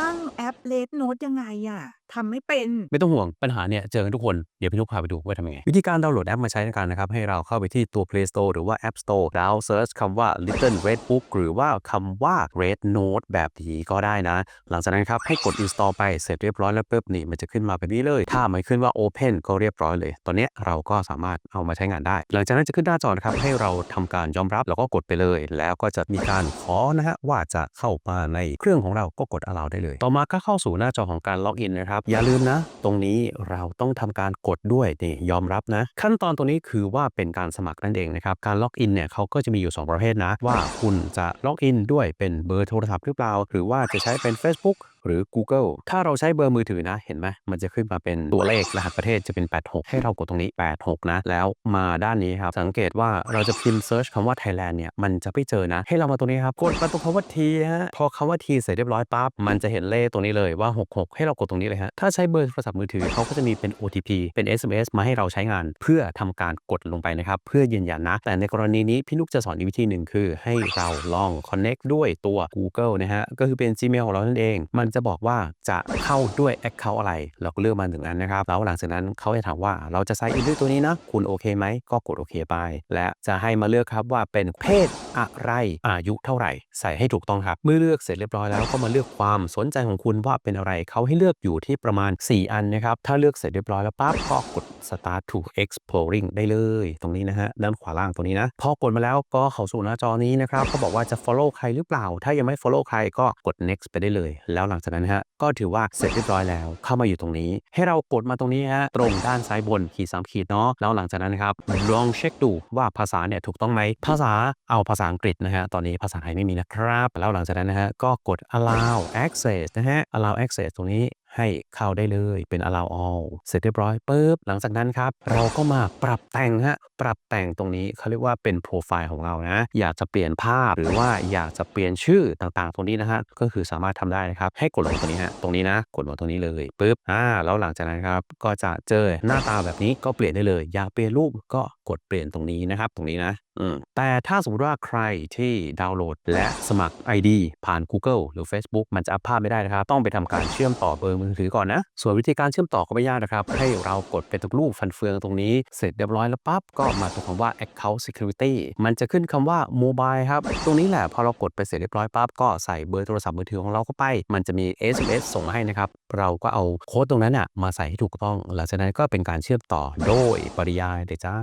ตั้งแอป Red Note ยังไงอะทำไม่เป็นไม่ต้องห่วงปัญหาเนี่ยเจอกันทุกคน เดี๋ยวพี่นุกพาไปดูว่าทำยังไง วิธีการดาวน์โหลดแอปมาใช้ในการนะครับ ให้เราเข้าไปที่ตัว Play Store หรือว่า App Store แล้วเซิร์ชคำว่า Little Red Book หรือว่าคำว่า Red Note แบบนี้ก็ได้นะ หลังจากนั้นครับ ให้กด install ไปเสร็จเรียบร้อยแล้วปุ๊บนี่มันจะขึ้นมาแบบนี้เลย ถ้ามันขึ้นว่า Open ก็เรียบร้อยเลย ตอนเนี้ยเราก็สามารถเอามาใช้งานได้ หลังจากนั้นจะขึ้นหน้าจอนะครับให้เราทำการยอมรับแล้วก็กดไปเลย แล้วก็จะมีการขอนะฮะว่าจะเข้ามาในเครื่องของเราก็กด allow ได้เลย ต่อมาก็เข้าสู่หน้าจอของการล็อกอินนะครับ อย่าลืมนะ ตรงนี้เราต้องทำการกดด้วยนี่ยอมรับนะ ขั้นตอนตรงนี้คือว่าเป็นการสมัครนั่นเองนะครับการล็อกอินเนี่ยเขาก็จะมีอยู่ 2 ประเภทนะ ว่าคุณจะล็อกอินด้วยเป็นเบอร์โทรศัพท์หรือเปล่า หรือว่าจะใช้เป็น Facebook หรือ Google ถ้าเราใช้เบอร์มือถือนะ เห็นไหมมันจะขึ้นมาเป็นตัวเลขรหัสประเทศจะเป็น 86 ให้เรากดตรงนี้ 86 นะ แล้วมาด้านนี้ครับ สังเกตว่าเราจะพิมพ์เซิร์ชคำว่า Thailand เนี่ย มันจะไม่เจอนะ ให้เรามาตรงนี้ครับ กดมาตรงคำว่า T ฮะ พอคำว่า T เสร็จเรียบร้อยปั๊บ มันจะเห็นเลขตรงนี้เลยว่า 66 ให้เรากดตรงนี้เลยฮะ ถ้าใช้เบอร์โทรศัพท์มือถือเขาก็จะมีเป็น OTP เป็น SMS มาให้เราใช้งาน เพื่อทำการกดลงไปนะครับ เพื่อยืนยันนะ แต่ในกรณีนี้พี่นุกจะสอนอีกวิธีหนึ่งคือ ให้เราลอง connect ด้วยตัว Google นะฮะ ก็คือเป็น Gmail ของเรานั่นเอง มันจะบอกว่าจะเข้าด้วย Account อะไร เราก็เลือกมาหนึ่งอันนะครับ แล้วหลังจากนั้นเขาจะถามว่าเราจะ sign in ด้วยตัวนี้นะ คุณโอเคไหม ก็กดโอเคไป และจะให้มาเลือกครับว่าเป็นเพศอะไร อายุเท่าไหร่ ใส่ให้ถูกต้องครับ เมื่อเลือกเสร็จเรียบร้อยแล้วก็มาเลือกความสนใจของคุณว่าเป็นอะไร เขาให้เลือกอยู่ที่ประมาณ 4 อันนะครับ ถ้าเลือกเสร็จเรียบร้อยแล้วปั๊บก็กด start to exploring ได้เลย ตรงนี้นะฮะ ด้านขวาล่างตรงนี้นะ พอกดมาแล้วก็เข้าสู่หน้าจอนี้นะครับเขาบอกว่าจะ follow ใครหรือเปล่า ถ้ายังไม่ follow ใครก็กด next ไปได้เลย แล้วหลังจากนั้นฮะก็ถือว่าเสร็จเรียบร้อยแล้ว เข้ามาอยู่ตรงนี้ ให้เรากดมาตรงนี้ฮะตรงด้านซ้ายบนขีดสามขีดเนาะแล้วหลังจากนั้นครับลองเช็คดูว่าภาษาเนี่ยถูกต้องไหมภาษาเอาภาษาอังกฤษนะฮะตอนนี้ภาษาไทยไม่มีนะครับ แล้วหลังจากนั้นนะฮะก็กด allow access นะฮะ allow access ตรงนี้ ให้เข้าได้เลยเป็น allow all เสร็จเรียบร้อยปุ๊บหลังจากนั้นครับ เราก็มาปรับแต่งฮะปรับแต่งตรงนี้เขาเรียกว่าเป็นโปรไฟล์ของเรานะ อยากจะเปลี่ยนภาพหรือว่าอยากจะเปลี่ยนชื่อต่างๆ ตรงนี้นะฮะก็คือสามารถทำได้นะครับ ให้กดลงตรงนี้ฮะตรงนี้นะ กดมาตรงนี้เลยปุ๊บอ่าแล้วหลังจากนั้นครับก็จะเจอหน้าตาแบบนี้ก็เปลี่ยนได้เลย อยากเปลี่ยนรูปก็กดเปลี่ยนตรงนี้นะครับตรงนี้นะ อืมแต่ถ้าสมมติว่าใครที่ดาวน์โหลดและสมัคร ID ผ่าน Google หรือ Facebook มันจะอัพภาพไม่ได้นะครับ ต้องไปทำการเชื่อมต่อเบอร์มือถือก่อนนะ ส่วนวิธีการเชื่อมต่อก็ไม่ยากนะครับ ให้เรากดเป็นตรงรูปฟันเฟืองตรงนี้ เสร็จเรียบร้อยแล้วปั๊บ ก็มาตรงคำว่า Account Security มันจะขึ้นคำว่า Mobile ครับ ตรงนี้แหละพอเรากดไปเสร็จเรียบร้อยปั๊บ ก็ใส่เบอร์โทรศัพท์มือถือของเราเข้าไป มันจะมี SMS ส่งมาให้นะครับ เราก็เอาโค้ดตรงนั้นน่ะมาใส่ให้ถูกต้อง หลังจากนั้นก็เป็นการเชื่อมต่อโดยปริยายเลยจ้า